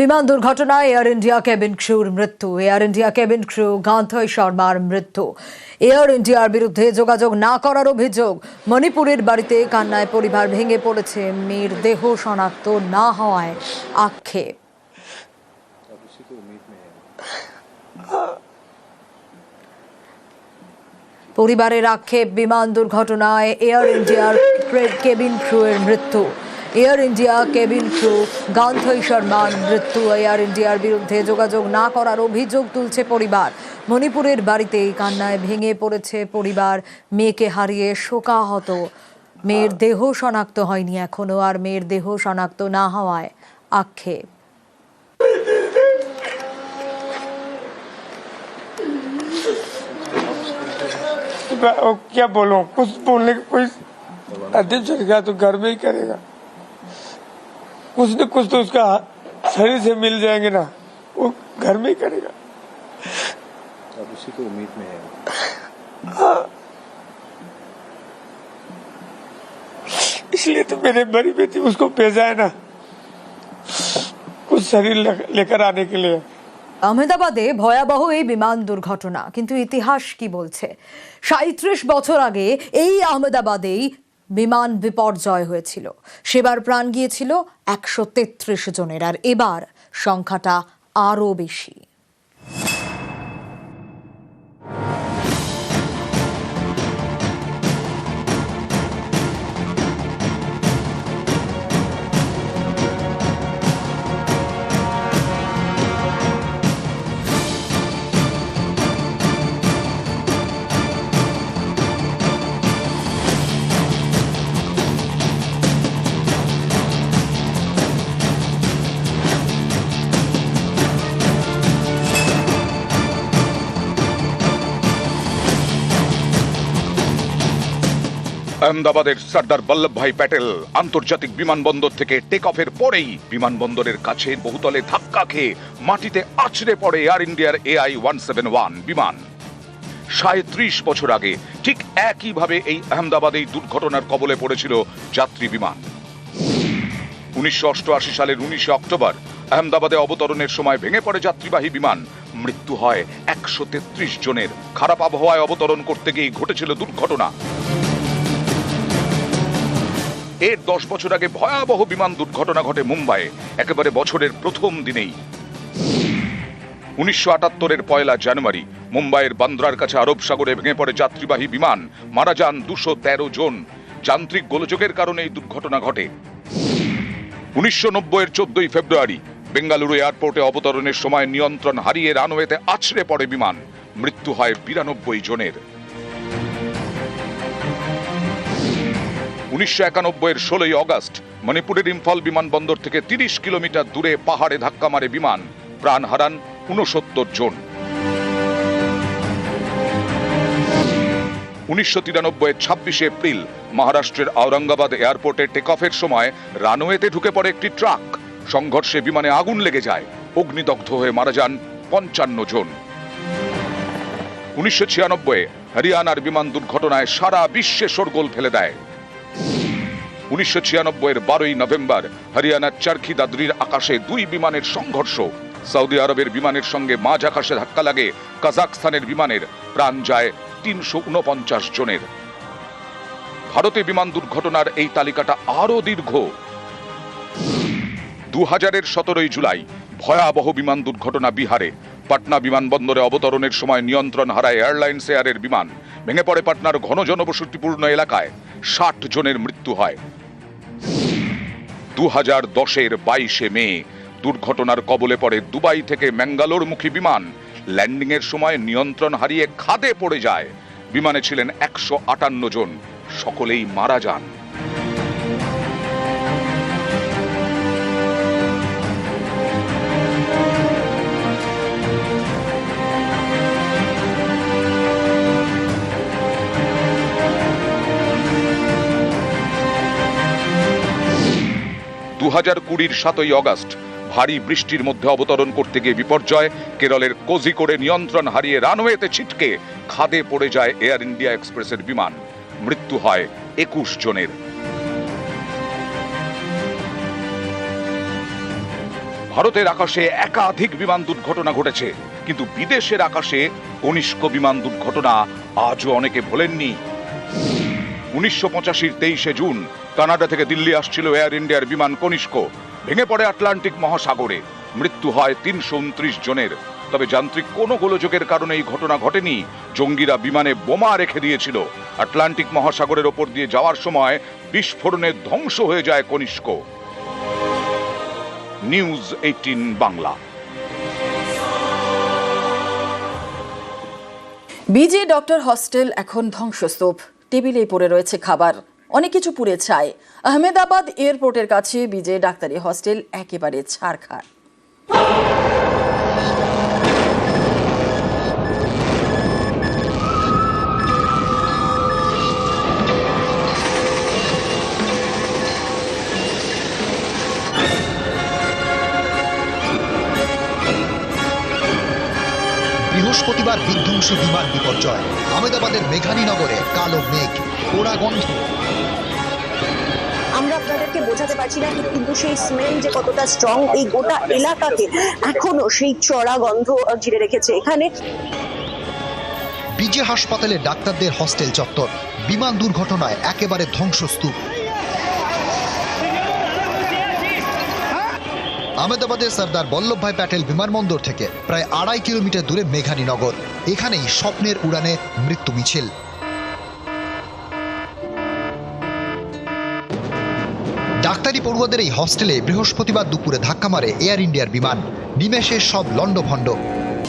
বিমান দুর্ঘটনায় air India cabin ক্রুর মৃত্যু। এয়ার ইন্ডিয়া কেবিন ক্রু গান্থই শর্মার মৃত্যু। এয়ার ইন্ডিয়ার বিরুদ্ধে যোগাযোগ না করার অভিযোগ। মণিপুরের বাড়িতে কান্নায় পরিবার ভেঙে পড়েছে। মেয়ের দেহ শনাক্ত না হওয়ায় আক্ষেপ। পরিবারের আক্ষেপ বিমান দুর্ঘটনায় এয়ার ইন্ডিয়ার কেবিন ক্রুয়ের মৃত্যু। এয়ার ইন্ডিয়া কেবিন ক্রু গান্থই শর্মার মৃত্যু এয়ার ইন্ডিয়ার বিরুদ্ধে যোগাযোগ না করার অভিযোগ তুলছে পরিবার মণিপুরের বাড়িতেই কান্নায় ভেঙে পড়েছে পরিবার মেয়েকে হারিয়ে শোকাহত মেয়ের দেহ শনাক্ত হয়নি এখনো আর মেয়ের দেহ শনাক্ত না হওয়ায় আক্ষেপ मैं अब क्या बोलूं कुछ बोलने का कोई अध्यक्ष चल गया तो घर में ही करेगा कुछ न कुछ तो उसका शरीर से मिल जाएंगे ना वो घर में ही करेगा अब उसी को उम्मीद में है इसलिए तो मेरे बड़ी बेटी उसको भेजा है ना कुछ शरीर ले- लेकर आने के लिए আহমেদাবাদে ভয়াবহ এই বিমান দুর্ঘটনা কিন্তু ইতিহাস কি বলছে সাঁত্রিশ বছর আগে এই আহমেদাবাদেই বিমান বিপর্যয় হয়েছিল। সেবার প্রাণ গিয়েছিল একশো তেত্রিশ জনের আর এবার সংখ্যাটা আরও বেশি। আহমেদাবাদের সর্দার বল্লভভাই প্যাটেল আন্তর্জাতিক বিমানবন্দর থেকে টেক অফের পরেই বিমানবন্দরের কাছে বহুতলে ধাক্কা খেয়ে মাটিতে আছড়ে পড়ে এয়ার ইন্ডিয়ার এআই ওয়ান সেভেন ওয়ান বিমান। সাঁত্রিশ বছর আগে ঠিক একইভাবে এই আহমেদাবাদেই দুর্ঘটনার কবলে পড়েছিল যাত্রী বিমান। উনিশশো অষ্টআশি সালের উনিশে অক্টোবর আহমেদাবাদে অবতরণের সময় ভেঙে পড়ে যাত্রীবাহী বিমান। মৃত্যু হয় একশো তেত্রিশ জনের। খারাপ আবহাওয়ায় অবতরণ করতে গিয়ে ঘটেছিল দুর্ঘটনা। এর দশ বছর আগে ভয়াবহ বিমান দুর্ঘটনা ঘটে মুম্বাইয়ে, একেবারে বছরের প্রথম দিনেই। উনিশশো আটাত্তরের পয়লা জানুয়ারি, মুম্বাইয়ের বান্দ্রার কাছে আরব সাগরে ভেঙে পড়ে যাত্রীবাহী বিমান, মারা যান দুশো তেরো জন। যান্ত্রিক গোলযোগের কারণে এই দুর্ঘটনা ঘটে। উনিশশো নব্বইয়ের চোদ্দই ফেব্রুয়ারি, বেঙ্গালুরু এয়ারপোর্টে অবতরণের সময় নিয়ন্ত্রণ হারিয়ে রানওয়েতে আছড়ে পড়ে বিমান। মৃত্যু হয় বিরানব্বই জনের। উনিশশো একানব্বইয়ের ষোলোই অগস্ট মণিপুরের ইম্ফল বিমানবন্দর থেকে তিরিশ কিলোমিটার দূরে পাহাড়ে ধাক্কা মারে বিমান। প্রাণ হারান উনসত্তর জন। উনিশশো তিরানব্বইয়ের ছাব্বিশে এপ্রিল মহারাষ্ট্রের আওরঙ্গাবাদ এয়ারপোর্টে টেক অফের সময় রানওয়েতে ঢুকে পড়ে একটি ট্রাক। সংঘর্ষে বিমানে আগুন লেগে যায়। অগ্নিদগ্ধ হয়ে মারা যান পঞ্চান্ন জন। উনিশশো ছিয়ানব্বই হরিয়ানার বিমান দুর্ঘটনায় সারা বিশ্বে শোরগোল ফেলে দেয়। উনিশশো ছিয়ানব্বইয়ের বারোই নভেম্বর, হরিয়ানার চারখি দাদরির আকাশে দুই বিমানের সংঘর্ষ। সৌদি আরবের বিমানের সঙ্গে মাঝ আকাশে ধাক্কা লাগে কাজাকস্তানের বিমানের, প্রাণ যায় তিনশো উনপঞ্চাশ জনের। ভারতে বিমান দুর্ঘটনার এই তালিকাটা আরও দীর্ঘ। দু হাজারের সতেরোই জুলাই, ভয়াবহ বিমান দুর্ঘটনা বিহারে। পাটনা বিমানবন্দরে অবতরণের সময় নিয়ন্ত্রণ হারায় এয়ারলাইন্স এয়ারের বিমান। ভেঙে পড়ে পাটনার ঘন জনবসতিপূর্ণ এলাকায় ষাট জনের মৃত্যু হয়। দু হাজার দশের বাইশে মে, দুর্ঘটনার কবলে পড়ে দুবাই থেকে ম্যাঙ্গালোরমুখী বিমান। ল্যান্ডিংয়ের সময় নিয়ন্ত্রণ হারিয়ে খাদে পড়ে যায়। বিমানে ছিলেন একশো আটান্ন জন। সকলেই মারা যান। দু হাজার কুড়ির সাতই অগস্ট ভারী বৃষ্টির মধ্যে অবতরণ করতে গিয়ে বিপর্যয়, কেরলের কোজিকোড়ে নিয়ন্ত্রণ হারিয়ে রানওয়েতে ছিটকে খাদে পড়ে যায় এয়ার ইন্ডিয়া এক্সপ্রেসের বিমান। মৃত্যু হয় একুশ জনের। ভারতের আকাশে একাধিক বিমান দুর্ঘটনা ঘটেছে, কিন্তু বিদেশের আকাশে কনিষ্ক বিমান দুর্ঘটনা আজও অনেকে ভোলেননি। উনিশশো পঁচাশির তেইশে জুন কানাডা থেকে দিল্লি আসছিল এয়ার ইন্ডিয়ার বিমান কনিষ্ক। ভেঙে পড়ে আটলান্টিক মহাসাগরে। মৃত্যু হয় তিনশো উনত্রিশ জনের। তবে যান্ত্রিক কোনো গোলযোগের কারণে এই ঘটনা ঘটেনি। জঙ্গিরা বিমানে বোমা রেখে দিয়েছিল। আটলান্টিক মহাসাগরের ওপর দিয়ে যাওয়ার সময় বিস্ফোরণে ধ্বংস হয়ে যায় কনিষ্ক। News eighteen Bangla. বিজে ডক্টর হস্টেল এখন ধ্বংসস্তূপ। টেবিলেই পড়ে রয়েছে খাবার। অনেক কিছু পুড়ে ছায় আহমেদাবাদ এয়ারপোর্টের কাছে বিজে ডাক্তারি হস্টেল একেবারে ছাড়খাড় বৃহস্পতিবার বিধ্বংসী বিমান বিপর্যয়। আহমেদাবাদের মেঘানীনগরে কালো মেঘ পোড়া গন্ধ। আমরা আপনাদেরকে বোঝাতে পারছি না কিন্তু সেই স্মেল যে কতটা স্ট্রং এই গোটা এলাকাকে এখনও সেই চড়া গন্ধ ঘিরে রেখেছে। এখানে বিজে হাসপাতালে ডাক্তারদের হস্টেল চত্বর। বিমান দুর্ঘটনায় একেবারে ধ্বংসস্তূপ। আহমেদাবাদের সর্দার বল্লভভাই প্যাটেল বিমানবন্দর থেকে প্রায় আড়াই কিলোমিটার দূরে মেঘানীনগর এখানেই স্বপ্নের উড়ানে মৃত্যু মিছিল। ডাক্তারি পড়ুয়াদের এই হস্টেলে বৃহস্পতিবার দুপুরে ধাক্কা মারে এয়ার ইন্ডিয়ার বিমান। নিমেষে সব লণ্ডভণ্ড।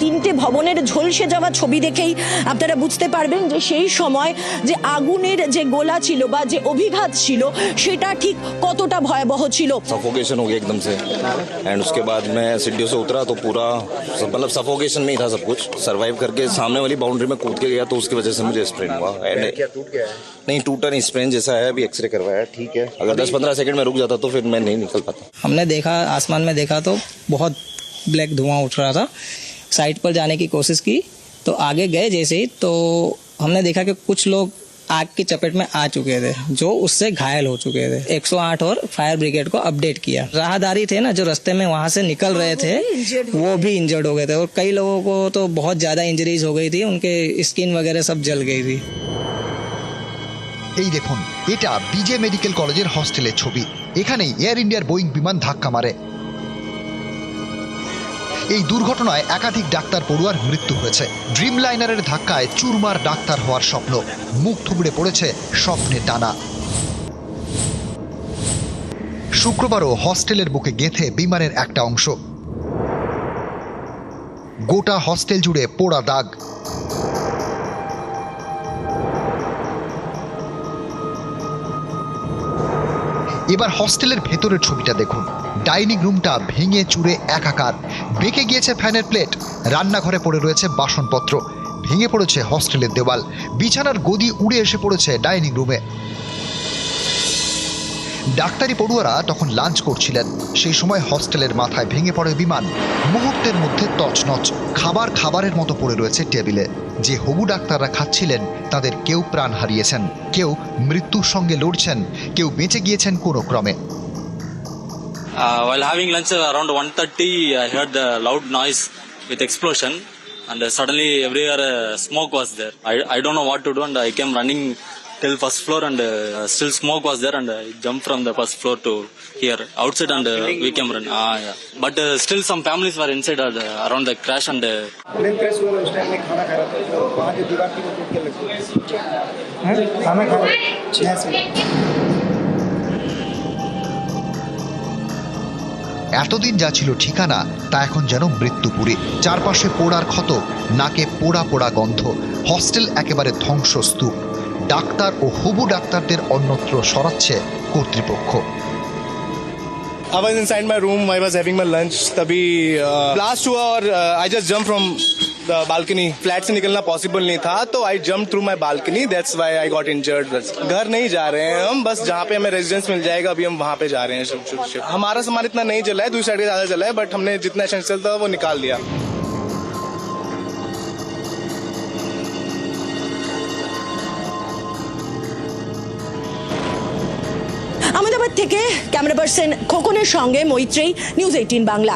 তিনটে ভবনের ঝলসে যাওয়া ছবি দেখেই আপনারা বুঝতে পারবেন যে সেই সময় যে আগুনের যে গোলা ছিল বা যে অভিঘাত ছিল সেটা ঠিক কতটা ভয়াবহ ছিল सफोकेशन हो गया एकदम से एंड उसके बाद मैं सीढ़ियों से उतरा तो पूरा सब- मतलब सफोकेशन में ही था सब कुछ सरवाइव करके सामने वाली बाउंड्री में कूद के गया तो उसकी वजह से मुझे स्प्रेन हुआ एंड टूट गया है नहीं टूटा नहीं स्प्रेन जैसा है अभी एक्सरे करवाया ठीक है अगर दस पंद्रह सेकंड में रुक जाता तो फिर मैं नहीं निकल पाता हमने देखा आसमान में देखा तो बहुत ब्लैक धुआं उठ रहा था साइड पर जाने की कोशिश की तो आगे गए जैसे ही तो हमने देखा कि कुछ लोग आग की चपेट में आ चुके थे जो उससे घायल हो चुके थे 108 और फायर ब्रिगेड को अपडेट किया राहदारी थे ना जो रास्ते में वहां से निकल रहे थे वो भी इंजर्ड हो गए थे और कई लोगों को तो बहुत ज्यादा इंजरीज हो गई थी उनके स्किन वगैरह सब जल गई थी এই দেখুন এটা বিজে মেডিকেল কলেজের হস্টেলের ছবি এখানেই এয়ার ইন্ডিয়ার বোয়িং বিমান ধাক্কা মারে এই দুর্ঘটনায় একাধিক ডাক্তার পড়ুয়ার মৃত্যু হয়েছে। ড্রিম লাইনারের ধাক্কায় চুরমার ডাক্তার হওয়ার স্বপ্ন। মুখ থুবড়ে পড়েছে স্বপ্নের টানা শুক্রবারও হস্টেলের বুকে গেথে বিমানের একটা অংশ। গোটা হস্টেল জুড়ে পোড়া দাগ। এবার হস্টেলের ভেতরের ছবিটা দেখুন। ডাইনিং রুমটা ভেঙে চুরে একাকার। বেঁকে গিয়েছে ফ্যানের প্লেট। রান্নাঘরে পড়ে রয়েছে বাসনপত্র। ভেঙে পড়েছে হস্টেলের দেওয়াল। বিছানার গদি উড়ে এসে পড়েছে ডাইনিং রুমে। ডাক্তারি পড়ুয়ারা তখন লাঞ্চ করছিলেন। সেই সময় হস্টেলের মাথায় ভেঙে পড়ে বিমান। মুহূর্তের মধ্যে তছনচ খাবার খাবারের মতো পড়ে রয়েছে টেবিলে। যে হবু ডাক্তাররা খাচ্ছিলেন, তাদের কেউ প্রাণ হারিয়েছেন। কেউ মৃত্যুর সঙ্গে লড়ছেন, কেউ বেঁচে গিয়েছেন কোন ক্রমে। uh, While having lunch around 1:30 i heard the loud noise with explosion, and suddenly uh, was there. I i don't know what to do, and till first floor and uh, still smoke was there and I jumped from the first floor to here outside and uh, we came run. Ah, yeah. But uh, still some families were inside uh, around the crash and uh, plane crash हुआ उस time में खाना खा रहा था तो वहाँ की दीवार थी वो टूट के लग गई हैं? खाना खा रहा था यहाँ से এতদিন যা ছিল ঠিকানা তা এখন যেন মৃত্যুপুরী চারপাশে পোড়ার ক্ষত নাকে পোড়া পোড়া গন্ধ হস্টেল একেবারে ধ্বংসস্তূপ ডাক্তার ও হবু ডাক্তারদের অন্যত্র সরাচ্ছে কর্তৃপক্ষ I was inside my room. I was having my lunch. तभी blast हुआ और I just jump from the balcony flat से निकलना पॉसिबल नहीं था तो I jump through my balcony that's why I got injured बस घर नहीं जा रहे हैं हम बस जहाँ पे हमें रेजिडेंस मिल जाएगा अभी हम वहाँ पे जा रहे हैं शिफ्ट शिफ्ट शिफ्ट हमारा सामान इतना नहीं चला है दूसरी साइड का ज्यादा चला है बट हमने जितना एसेंशियल था वो निकाल दिया ক্যামেরা পার্সন খোকনের সঙ্গে মৈত্রী নিউজ এইটিন বাংলা।